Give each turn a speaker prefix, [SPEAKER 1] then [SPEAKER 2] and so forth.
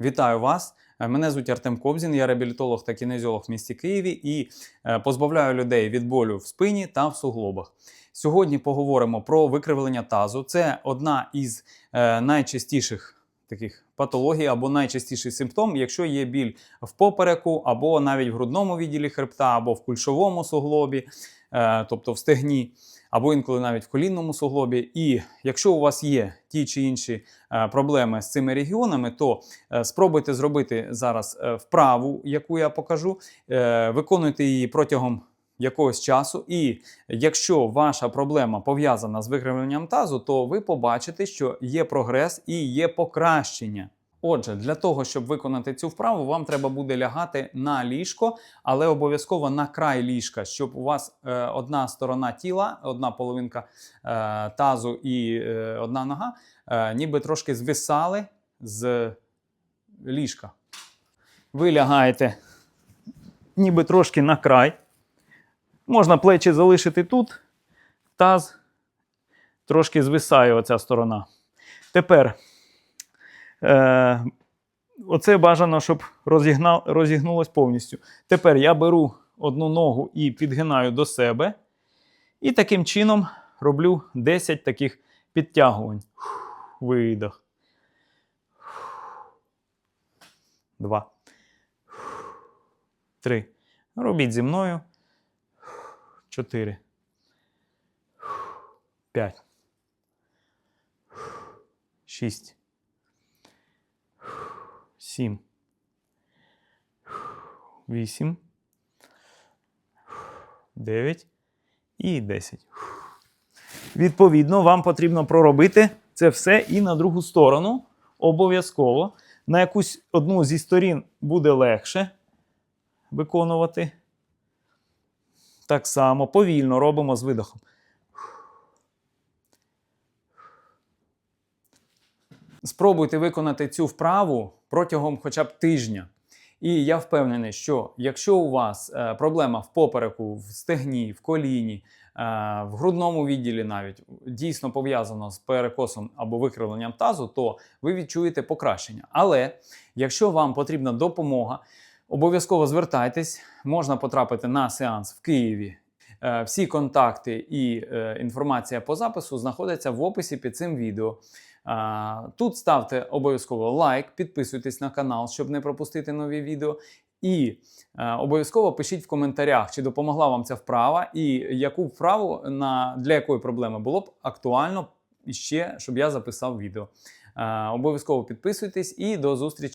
[SPEAKER 1] Вітаю вас! Е, Мене звуть Артем Кобзін, я реабілітолог та кінезіолог в місті Києві і е, позбавляю людей від болю в спині та в суглобах. Сьогодні поговоримо про викривлення тазу. Це одна із е, найчастіших таких патологій або найчастіший симптом, якщо є біль в попереку, або навіть в грудному відділі хребта, або в кульшовому суглобі, е, тобто в стегні, або інколи навіть в колінному суглобі. І якщо у вас є ті чи інші е, проблеми з цими регіонами, то е, спробуйте зробити зараз вправу, яку я покажу. Виконуйте її протягом якогось часу. І якщо ваша проблема пов'язана з викривленням тазу, то ви побачите, що є прогрес і є покращення. Отже, для того, щоб виконати цю вправу, вам треба буде лягати на ліжко, але обов'язково на край ліжка, щоб у вас е, одна сторона тіла, одна половинка е, тазу і е, одна нога, е, ніби трошки звисали з ліжка. Ви лягаєте ніби трошки на край. Можна плечі залишити тут, таз трошки звисає оця сторона. Тепер е, оце бажано, щоб розігна, розігнулось повністю. Тепер я беру одну ногу і підгинаю до себе. І таким чином роблю 10 таких підтягувань. Видох. Два. Три. Робіть зі мною. Чотири. П'ять. Шість. Сім. Вісім. Дев'ять. І десять. Відповідно, вам потрібно проробити це все і на другу сторону. Обов'язково. На якусь одну зі сторін буде легше виконувати. Так само повільно робимо з видохом. Спробуйте виконати цю вправу протягом хоча б тижня. І я впевнений, що якщо у вас е, проблема в попереку, в стегні, в коліні, е, в грудному відділі навіть дійсно пов'язано з перекосом або викривленням тазу, то ви відчуєте покращення. Але якщо вам потрібна допомога, обов'язково звертайтесь, можна потрапити на сеанс в Києві. Е, Всі контакти і е, інформація по запису знаходяться в описі під цим відео. Тут ставте обов'язково лайк, підписуйтесь на канал, щоб не пропустити нові відео. І е, обов'язково пишіть в коментарях, чи допомогла вам ця вправа, і яку вправу на, для якої проблеми було б актуально ще, щоб я записав відео. Е, обов'язково підписуйтесь і до зустрічі.